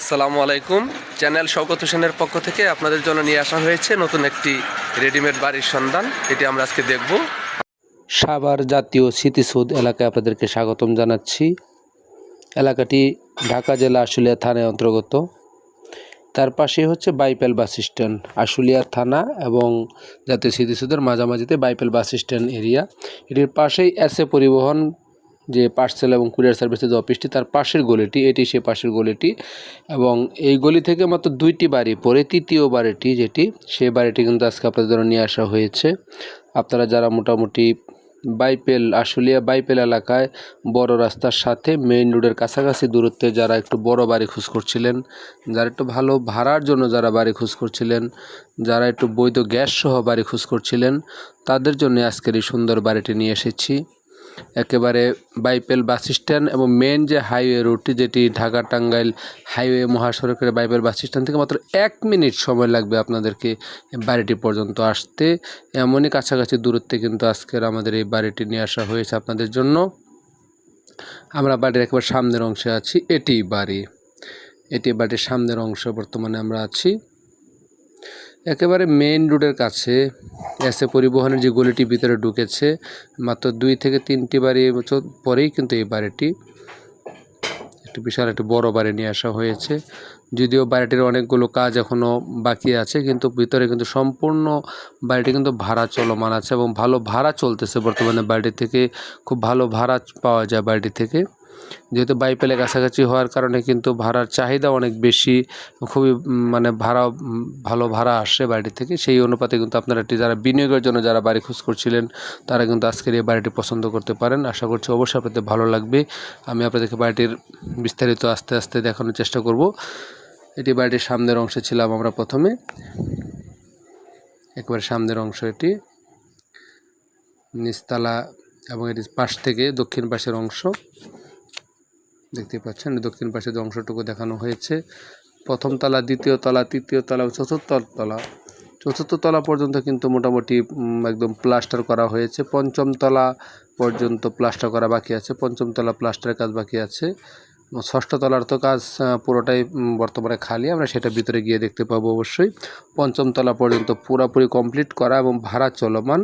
আসসালামু আলাইকুম। চ্যানেল শওকত হোসেনের পক্ষ থেকে আপনাদের জন্য নিয়ে আসা হয়েছে নতুন একটি রেডিমেড বাড়ির সন্ধান। এটি আমরা আজকে দেখব। সাভার জাতীয় স্মৃতিসৌধ এলাকায় আপনাদেরকে স্বাগতম জানাচ্ছি। এলাকাটি ঢাকা জেলা আশুলিয়া থানায় অন্তর্গত। তার পাশে হচ্ছে বাইপেল বাস স্ট্যান্ড, আশুলিয়া থানা এবং জাতীয় স্মৃতিসৌধের মাঝামাঝিতে বাইপেল বাস স্ট্যান্ড এরিয়া। এটির পাশেই এসএ পরিবহন যে পার্সেল এবং কুরিয়ার সার্ভিসের যে অফিসটি, তার পাশের গলিটি, এটি সে পাশের গলিটি এবং এই গলি থেকে মাত্র দুইটি বাড়ি পরে তৃতীয় বাড়িটি যেটি সে বাড়িটি কিন্তু আজকে আপনাদের জন্য নিয়ে আসা হয়েছে। আপনারা যারা মোটামুটি বাইপেল, আশুলিয়া বাইপেল এলাকায় বড় রাস্তার সাথে মেইন রোডের কাছাকাছি দূরত্বে যারা একটু বড় বাড়ি খোঁজ করছিলেন, যারা একটু ভালো ভাড়ার জন্য যারা বাড়ি খোঁজ করছিলেন, যারা একটু বৈধ গ্যাস সহ বাড়ি খোঁজ করছিলেন, তাদের জন্য আজকের এই সুন্দর বাড়িটি নিয়ে এসেছি। একেবারে বাইপেল বাস স্ট্যান্ড এবং মেন যে হাইওয়ে রুটটি যেটি ঢাকা টাঙ্গাইল হাইওয়ে মহাসড়কের বাইপেল বাস স্ট্যান্ড থেকে মাত্র এক মিনিট সময় লাগবে আপনাদেরকে বাড়িটি পর্যন্ত আসতে। এমনই কাছাকাছি দূরত্বে কিন্তু আজকের আমাদের এই বাড়িটি নিয়ে আসা হয়েছে আপনাদের জন্য। আমরা বাড়ির একেবারে সামনের অংশে আছি, এটি বাড়ি। এটি বাড়ির সামনের অংশ বর্তমানে আমরা আছি। একেবারে মেইন রোডের কাছে এসে পরিবহনের যে গলিটি ভিতরে ঢুকেছে, মাত্র দুই থেকে তিনটি বাড়ি বছর পরেই কিন্তু এই বাড়িটি একটি বিশাল একটি বড় বাড়ি নিয়ে আসা হয়েছে। যদিও বাড়িটির অনেকগুলো কাজ এখনও বাকি আছে, কিন্তু ভিতরে কিন্তু সম্পূর্ণ বাড়িটি কিন্তু ভাড়া চলমান আছে এবং ভালো ভাড়া চলতেছে বর্তমানে বাড়িটি থেকে। খুব ভালো ভাড়া পাওয়া যায় বাড়িটি থেকে। যেহেতু বাইপেলে কাছাকাছি হওয়ার কারণে কিন্তু ভাড়ার চাহিদা অনেক বেশি, খুবই মানে ভাড়া ভালো ভাড়া আসে বাড়ি থেকে। সেই অনুপাতে কিন্তু আপনারা যারা বিনিয়োগের জন্য যারা বাড়ি খোঁজ করছিলেন, তারা কিন্তু আজকের এই বাড়িটি পছন্দ করতে পারেন। আশা করছি অবশ্যই আপনাদের ভালো লাগবে। আমি আপনাদেরকে বাড়িটির বিস্তারিত আস্তে আস্তে দেখানোর চেষ্টা করব। এটি বাড়িটির সামনের অংশে ছিলাম আমরা প্রথমে। একেবারে সামনের অংশ এটি। নিচতলা এবং এটি পাশ থেকে দক্ষিণ পাশের অংশ। দেখতে পাচ্ছেন দক্ষিণ পাশে যে অংশটুকু দেখানো হয়েছে, প্রথম তলা, দ্বিতীয় তলা, তৃতীয় তলা চতুর্থ তলা। চতুর্থ তলা পর্যন্ত কিন্তু মোটামুটি একদম প্লাস্টার করা হয়েছে। পঞ্চম তলা পর্যন্ত প্লাস্টার করা বাকি আছে, পঞ্চম তলা প্লাস্টারের কাজ বাকি আছে। ষষ্ঠ তলার তো কাজ পুরোটাই বর্তমানে খালি, আমরা সেটা ভিতরে গিয়ে দেখতে পাবো অবশ্যই। পঞ্চম তলা পর্যন্ত পুরোপুরি কমপ্লিট করা এবং ভাড়া চলমান,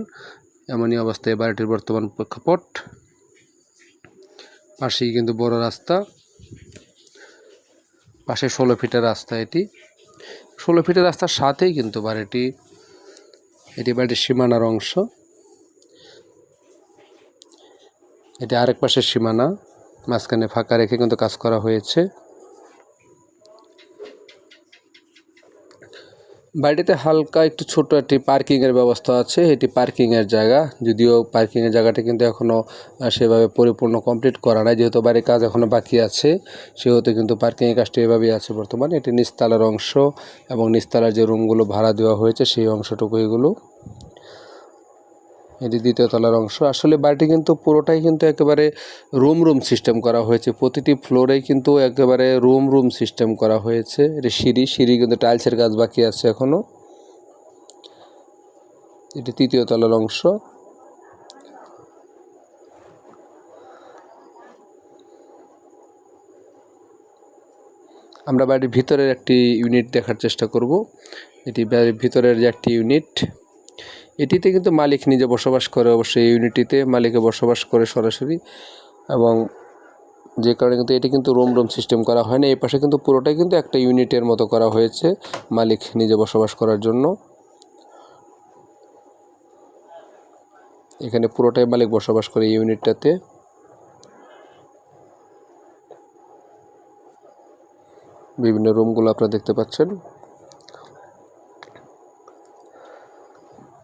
এমনই অবস্থায় বাড়িটির বর্তমান প্রেক্ষাপট। পাশেই কিন্তু বড় রাস্তা। পাশে ষোলো ফিটের রাস্তা এটি। ষোলো ফিটের রাস্তার সাথেই কিন্তু বাড়িটি। এটি বাড়িটির সীমানার অংশ। এটি আরেক পাশের সীমানা। মাঝখানে ফাঁকা রেখে কিন্তু কাজ করা হয়েছে। বাড়িতে হালকা একটু ছোট একটি পার্কিংয়ের ব্যবস্থা আছে, এটি পার্কিংয়ের জায়গা। যদিও পার্কিংয়ের জায়গাটি কিন্তু এখনও সেভাবে পরিপূর্ণ কমপ্লিট করা নাই। যেহেতু বাড়ির কাজ এখনও বাকি আছে, সেহেতু কিন্তু পার্কিংয়ের কাজটি এভাবেই আছে বর্তমানে। এটি নিস্তালার অংশ এবং নিচতলার যে রুমগুলো ভাড়া দেওয়া হয়েছে, সেই অংশটুকু এগুলো এটি দ্বিতীয় তলার অংশ। আসলে বাড়িটি কিন্তু পুরোটাই কিন্তু একেবারে রুম রুম সিস্টেম করা হয়েছে। প্রতিটি ফ্লোরেই কিন্তু একেবারে রুম রুম সিস্টেম করা হয়েছে। এটি সিঁড়ি সিঁড়ি কিন্তু টাইলসের কাজ বাকি আছে এখনও এটি তৃতীয় তলার অংশ। আমরা বাড়ির ভিতরের একটি ইউনিট দেখার চেষ্টা করব। এটি বাড়ির ভিতরের যে একটি ইউনিট এটিতে কিন্তু মালিক নিজে বসবাস করে, অবশ্যই ইউনিটিতে মালিকে বসবাস করে সরাসরি। এবং যে কারণে কিন্তু এটি কিন্তু রুম রুম সিস্টেম করা হয় না। এই পাশে কিন্তু পুরোটাই কিন্তু একটা ইউনিটের মতো করা হয়েছে মালিক নিজে বসবাস করার জন্য। এখানে পুরোটাই মালিক বসবাস করে ইউনিটটাতে বিভিন্ন রুমগুলো আপনারা দেখতে পাচ্ছেন।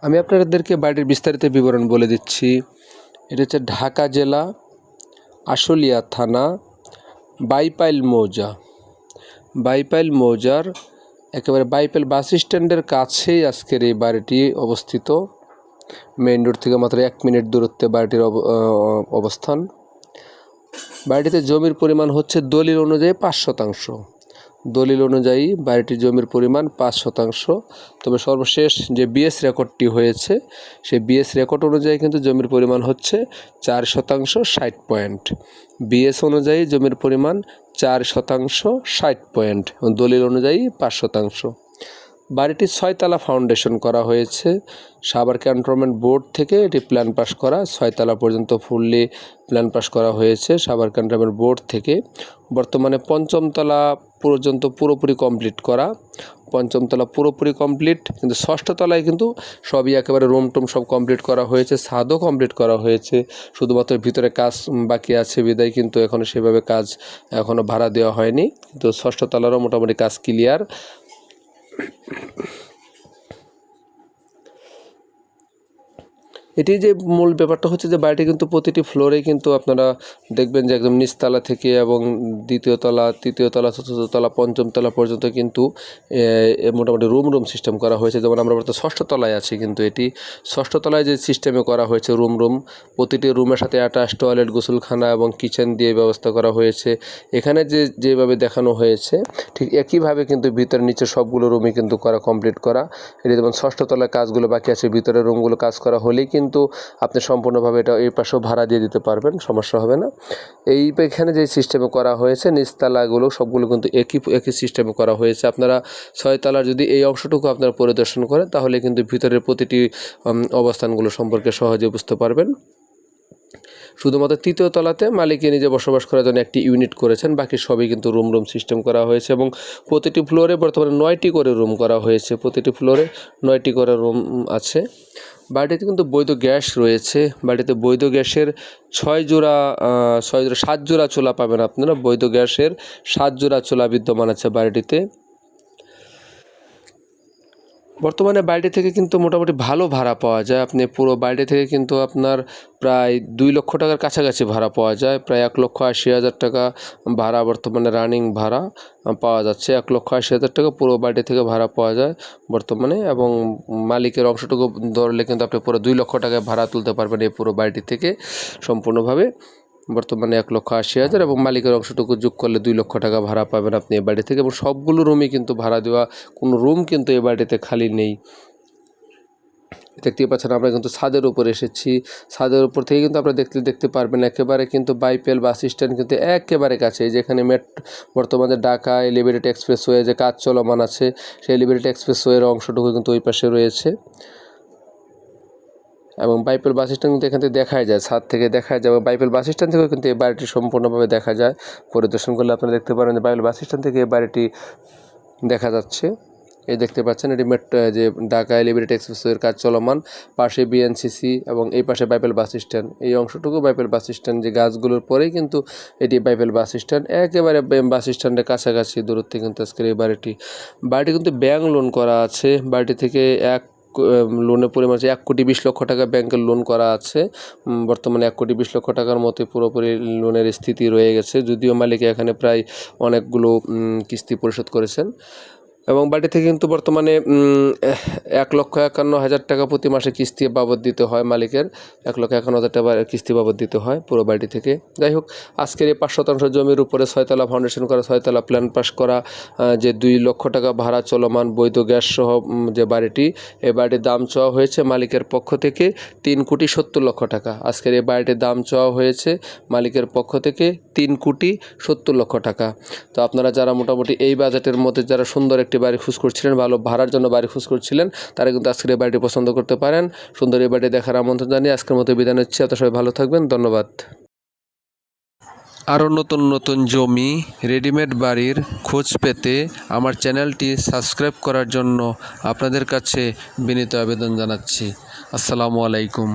আমি আপনাদেরকে বাড়ির বিস্তারিত বিবরণ বলে দিচ্ছি। এটা হচ্ছে ঢাকা জেলা, আশুলিয়া থানা, বাইপাইল মৌজা। বাইপাইল মৌজার একেবারে বাইপাইল বাস স্ট্যান্ডের কাছেই আজকের এই বাড়িটি অবস্থিত। মেইন রোড থেকে মাত্র এক মিনিট দূরত্বে বাড়িটির অব- অবস্থান। বাড়িটিতে জমির পরিমাণ হচ্ছে দলিল অনুযায়ী পাঁচ শতাংশ। দলিল অনুযায়ী বাড়িটির জমির পরিমাণ পাঁচ শতাংশ। তবে সর্বশেষ যে বিএস রেকর্ডটি হয়েছে, সেই বিএস রেকর্ড অনুযায়ী কিন্তু জমির পরিমাণ হচ্ছে চার শতাংশ ষাট পয়েন্ট। বিএস অনুযায়ী জমির পরিমাণ চার শতাংশ ষাট পয়েন্ট দলিল অনুযায়ী পাঁচ শতাংশ। বাড়িটি ছয়তলা ফাউন্ডেশন করা হয়েছে। সাভার ক্যান্টনমেন্ট বোর্ড থেকে এটি প্ল্যান পাস করা, ছয়তলা পর্যন্ত ফুললি প্ল্যান পাস করা হয়েছে সাভার ক্যান্টনমেন্ট বোর্ড থেকে। বর্তমানে পঞ্চমতলা পর্যন্ত পুরোপুরি কমপ্লিট করা, পঞ্চমতলা পুরোপুরি কমপ্লিট কিন্তু ষষ্ঠ তলায় কিন্তু সবই একেবারে রুম টুম সব কমপ্লিট করা হয়েছে, ছাদও কমপ্লিট করা হয়েছে। শুধুমাত্র ভিতরে কাজ বাকি আছে, বিদায় কিন্তু এখনও সেভাবে কাজ এখনও ভাড়া দেওয়া হয়নি। কিন্তু ষষ্ঠ তলারও মোটামুটি কাজ ক্লিয়ার Thank you. এটি যে মূল ব্যাপারটা হচ্ছে যে বাড়িটি কিন্তু প্রতিটি ফ্লোরে কিন্তু আপনারা দেখবেন যে একদম নিচতলা থেকে এবং দ্বিতীয় তলা, তৃতীয় তলা, চতুর্থ তলা, পঞ্চম তলা পর্যন্ত কিন্তু মোটামুটি রুম রুম সিস্টেম করা হয়েছে। যেমন আমরা বলতে ষষ্ঠ তলায় আছি কিন্তু এটি ষষ্ঠ তলায় যে সিস্টেমে করা হয়েছে রুম রুম প্রতিটি রুমের সাথে অ্যাটাচ টয়লেট গোসলখানা এবং কিচেন দিয়ে ব্যবস্থা করা হয়েছে। এখানে যে, যেভাবে দেখানো হয়েছে, ঠিক একইভাবে কিন্তু ভিতরে নিচে সবগুলো রুমই কিন্তু করা কমপ্লিট করা। এটি যেমন ষষ্ঠ তলায় কাজগুলো বাকি আছে, ভিতরে রুমগুলো কাজ করা হলেই কিন্তু আপনি সম্পূর্ণভাবে এটা এই পাশেও ভাড়া দিয়ে দিতে পারবেন, সমস্যা হবে না। এই এখানে যে সিস্টেমে করা হয়েছে, নিচতলাগুলো সবগুলো কিন্তু একই একই সিস্টেমে করা হয়েছে। আপনারা ছয়তলার যদি এই অংশটুকু আপনারা পরিদর্শন করেন, তাহলে কিন্তু ভিতরের প্রতিটি অবস্থানগুলো সম্পর্কে সহজে বুঝতে পারবেন। শুধুমাত্র তৃতীয় তলাতে মালিকে নিজে বসবাস করার জন্য একটি ইউনিট করেছেন, বাকি সবই কিন্তু রুম রুম সিস্টেম করা হয়েছে এবং প্রতিটি ফ্লোরে বর্তমানে নয়টি করে রুম করা হয়েছে। প্রতিটি ফ্লোরে নয়টি করে রুম আছে। বাড়িটিতে কিন্তু বৈধ গ্যাস রয়েছে। বাড়িতে বৈধ গ্যাসের ছয় জোড়া ছয় জোড়া, সাত জোড়া চোলা পাবেন আপনারা। বৈধ গ্যাসের সাত জোড়া চোলা বিদ্যমান আছে বাড়িটিতে। বর্তমানে বাইরে থেকে কিন্তু মোটামুটি ভালো ভাড়া পাওয়া যায়। আপনি পুরো বাইরে থেকে কিন্তু আপনার প্রায় দুই লক্ষ টাকার কাছাকাছি ভাড়া পাওয়া যায়। প্রায় এক লক্ষ আশি হাজার টাকা ভাড়া বর্তমানে রানিং ভাড়া পাওয়া যাচ্ছে। এক লক্ষ আশি হাজার টাকা পুরো বাড়ি থেকে ভাড়া পাওয়া যায় বর্তমানে এবং মালিকের অংশটুকু ধরলে কিন্তু আপনি পুরো দুই লক্ষ টাকায় ভাড়া তুলতে পারবেন এই পুরো বাড়িটি থেকে সম্পূর্ণভাবে। বর্তমানে এক লক্ষ আশি হাজার এবং মালিকের অংশটুকু যোগ করলে দুই লক্ষ টাকা ভাড়া পাবেন আপনি এ বাড়ি থেকে এবং সবগুলো রুমই কিন্তু ভাড়া দেওয়া, কোনো রুম কিন্তু এ বাড়িতে খালি নেই। দেখতেই পাচ্ছেন আমরা কিন্তু ছাদের উপর এসেছি। ছাদের উপর থেকে কিন্তু আপনারা দেখতে দেখতে পারবেন একেবারে কিন্তু বাইপেল বাস স্ট্যান্ড কিন্তু একেবারে কাছে। যেখানে মেট, বর্তমানে ঢাকা এলিভেটেড এক্সপ্রেসওয়ে যে কাজ চলমান আছে, সেই এলিভেটেড এক্সপ্রেসওয়ের অংশটুকু কিন্তু ওই পাশে রয়েছে। এবং বাইপেল বাস স্ট্যান্ড কিন্তু এখান থেকে দেখাই যায়। ছাদ থেকে দেখা যায় এবং বাইপেল বাস স্ট্যান্ড থেকেও কিন্তু এই বাড়িটি সম্পূর্ণভাবে দেখা যায়। পরিদর্শন করলে আপনারা দেখতে পারেন যে বাইপেল বাস স্ট্যান্ড থেকে এই বাড়িটি দেখা যাচ্ছে। এই দেখতে পাচ্ছেন এটি মেট যে ঢাকা এলিভেটেড এক্সপ্রেসওয়ের কাজ চলমান। পাশে বিএনসিসি এবং এই পাশে বাইপেল বাস স্ট্যান্ড এই অংশটুকু বাইপেল বাস স্ট্যান্ড যে গাছগুলোর পরেই কিন্তু এটি বাইপেল বাস স্ট্যান্ড একেবারে বাস স্ট্যান্ডের কাছাকাছি দূরত্বে কিন্তু আজকের এই বাড়িটি। বাড়িটি কিন্তু ব্যাংক লোন করা আছে। বাড়িটি থেকে এক লোনের পরিমাণ হচ্ছে এক কোটি বিশ লক্ষ টাকা ব্যাংকের লোন করা আছে। বর্তমানে এক কোটি বিশ লক্ষ টাকার মতো পুরোপুরি লোনের স্থিতি রয়ে গেছে। যদিও মালিক এখানে প্রায় অনেকগুলো কিস্তি পরিশোধ করেছেন। এবং বাড়ি থেকে কিন্তু বর্তমানে এক লক্ষ একান্ন হাজার টাকা প্রতি মাসে কিস্তি বাবদ দিতে হয় মালিকের। এক লক্ষ একান্ন হাজার টাকা কিস্তি বাবদ দিতে হয় পুরো বাড়ি থেকে। যাই হোক, আজকের এই পাঁচ শতাংশ জমির উপরে ছয়তলা ফাউন্ডেশন করা, ছয়তলা প্ল্যান পাস করা যে দুই লক্ষ টাকা ভাড়া চলমান বৈধ গ্যাস সহ যে বাড়িটি এই বাড়িটির দাম চাওয়া হয়েছে মালিকের পক্ষ থেকে তিন কোটি সত্তর লক্ষ টাকা। আজকের এই বাড়িটির দাম চাওয়া হয়েছে মালিকের পক্ষ থেকে তিন কোটি সত্তর লক্ষ টাকা। তো আপনারা যারা মোটামুটি এই বাজেটের মধ্যে, যারা সুন্দর একটি বাড়ি খুঁজ করছিলেন ভালো ভাড়ার জন্য বাড়ি খুঁজ করছিলেন, তারা কিন্তু আজকের এই বাড়িটি পছন্দ করতে পারেন। সুন্দর এই বাড়িটি দেখার আমন্ত্রণ জানিয়ে আজকের মতো বিদায় নিচ্ছি। আপনারা সবাই ভালো থাকবেন, ধন্যবাদ। আরও নতুন নতুন জমি, রেডিমেড বাড়ির খোঁজ পেতে আমার চ্যানেলটি সাবস্ক্রাইব করার জন্য আপনাদের কাছে বিনীত আবেদন জানাচ্ছি। আসসালামু আলাইকুম।